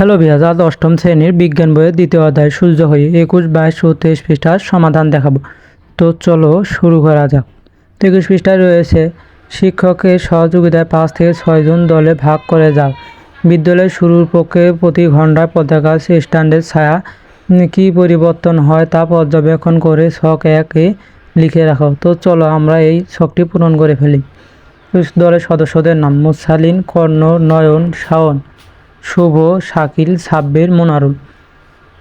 Hello বিহাজ আজ অষ্টম শ্রেণির বিজ্ঞান বইয়ের দ্বিতীয় অধ্যায় সূর্য হয়ে একুশ, বাইশ ও তেইশ পৃষ্ঠার সমাধান দেখাবো। তো চলো শুরু করা যাক। একুশ পৃষ্ঠায় রয়েছে, শিক্ষকের সহযোগিতায় পাঁচ থেকে ছয়জন দলে ভাগ করে যাও। বিদ্যালয়ের শুরুর পক্ষে প্রতি ঘন্টায় পতাকা স্ট্যান্ডের ছায়া কী পরিবর্তন হয় তা পর্যবেক্ষণ করে ছক একে লিখে রাখো। তো চলো আমরা এই ছকটি পূরণ করে ফেলি। দলের সদস্যদের নাম মুসালিন কর্ণ, নয়ন, শাওন। শুভ, শাকিল, সাব্বির, মোনারুল।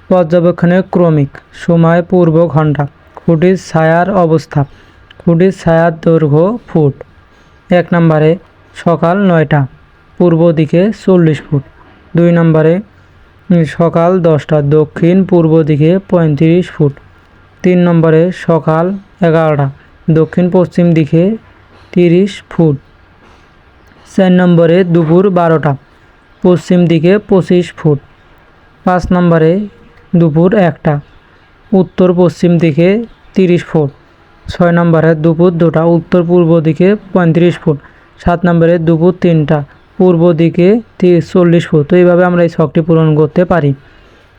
পর্যবেক্ষণের ক্রমিক, সময় পূর্ব ঘণ্টা খুঁটির ছায়ার অবস্থা। খুঁটির ছায়ার দৈর্ঘ্য ফুট। এক নম্বরে, সকাল নয়টা। পূর্ব দিকে চল্লিশ ফুট। দুই নম্বরে, সকাল দশটা। দক্ষিণ পূর্ব দিকে পঁয়ত্রিশ ফুট। তিন নম্বরে, সকাল এগারোটা। দক্ষিণ পশ্চিম দিকে তিরিশ ফুট। চার নম্বরে, দুপুর বারোটা। পশ্চিম দিকে পঁচিশ ফুট। পাঁচ নম্বরে দুপুর একটা। উত্তর পশ্চিম দিকে তিরিশ ফুট। ছয় নম্বরে দুপুর দুটা। উত্তর পূর্ব দিকে পঁয়ত্রিশ ফুট। সাত নম্বরে দুপুর তিনটা। পূর্ব দিকে চল্লিশ ফুট। তো এইভাবে আমরা এই ছকটি পূরণ করতে পারি।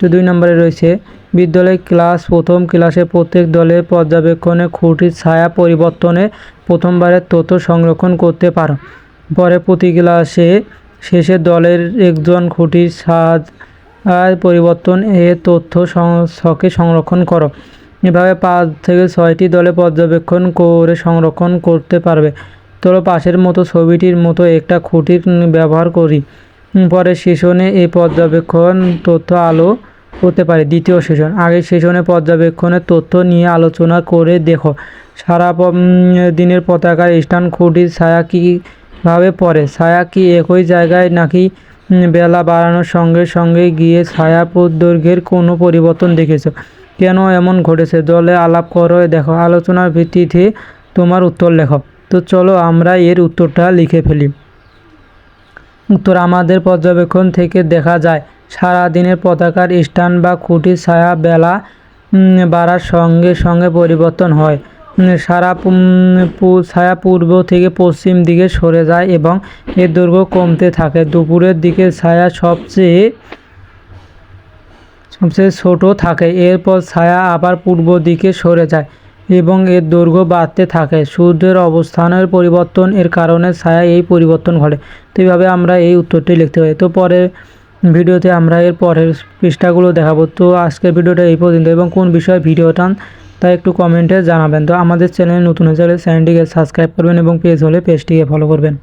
তো দুই নম্বরে রয়েছে, বিদ্যালয় ক্লাস প্রথম ক্লাসে প্রত্যেক দলের পর্যবেক্ষণে খুঁটির ছায়া পরিবর্তনে প্রথমবারের তথ্য সংরক্ষণ করতে পারো। পরে প্রতি ক্লাসে শেষে দলের একজন খুঁটির ছায়া পরিবর্তন এ তথ্য ছকে সংরক্ষণ করো। এভাবে পাঁচ থেকে ছয়টি দলে পর্যবেক্ষণ করে সংরক্ষণ করতে পারবে। তোলো পাশের মতো ছবিটির মতো একটা খুঁটির ব্যবহার করি। পরে সেশনে এই পর্যবেক্ষণ তথ্য আলো করতে পারে। দ্বিতীয় সেশন। আগের সেশনে পর্যবেক্ষণের তথ্য নিয়ে আলোচনা করে দেখো। সারা দিনের পতাকার স্থান, খুঁটির ছায়া কীভাবে পড়ে। ছায়া কি একই জায়গায় নাকি বেলা বাড়ানোর সঙ্গে সঙ্গে গিয়ে ছায়া দৈর্ঘ্যের কোনো পরিবর্তন দেখেছ? কেন এমন ঘটেছে? দলে আলাপ করো, দেখো। আলোচনার ভিত্তিতে তোমার উত্তর লেখো। তো চলো আমরা এর উত্তরটা লিখে ফেলি। উত্তর আমাদের পর্যবেক্ষণ থেকে দেখা যায় সারা দিনের পতাকার স্থান বা খুঁটির ছায়া বেলা বাড়ার সঙ্গে সঙ্গে পরিবর্তন হয়। সারা ছায়া পূর্ব থেকে পশ্চিম দিকে সরে যায় এবং এর দৈর্ঘ্য কমতে থাকে। দুপুরের দিকে ছায়া সবচেয়ে সবচেয়ে ছোট থাকে। এরপর ছায়া আবার পূর্ব দিকে সরে যায় এবং এর দৈর্ঘ্য বাড়তে থাকে। সূর্যের অবস্থানের পরিবর্তন এর কারণে ছায়া এই পরিবর্তন ঘটে। তো এইভাবে আমরা এই উত্তরটি লিখতে পারি। তো পরের ভিডিওতে আমরা এর পরের পৃষ্ঠাগুলো দেখাবো। তো আজকের ভিডিওটা এই পর্যন্ত। এবং কোন বিষয়ে ভিডিওটা তা একটু কমেন্টে জানাবেন। তো আমাদের চ্যানেলে নতুন হয়ে চ্যানেলটিকে সাবস্ক্রাইব করবেন এবং পেজ হলে পেজটিকে ফলো করবেন।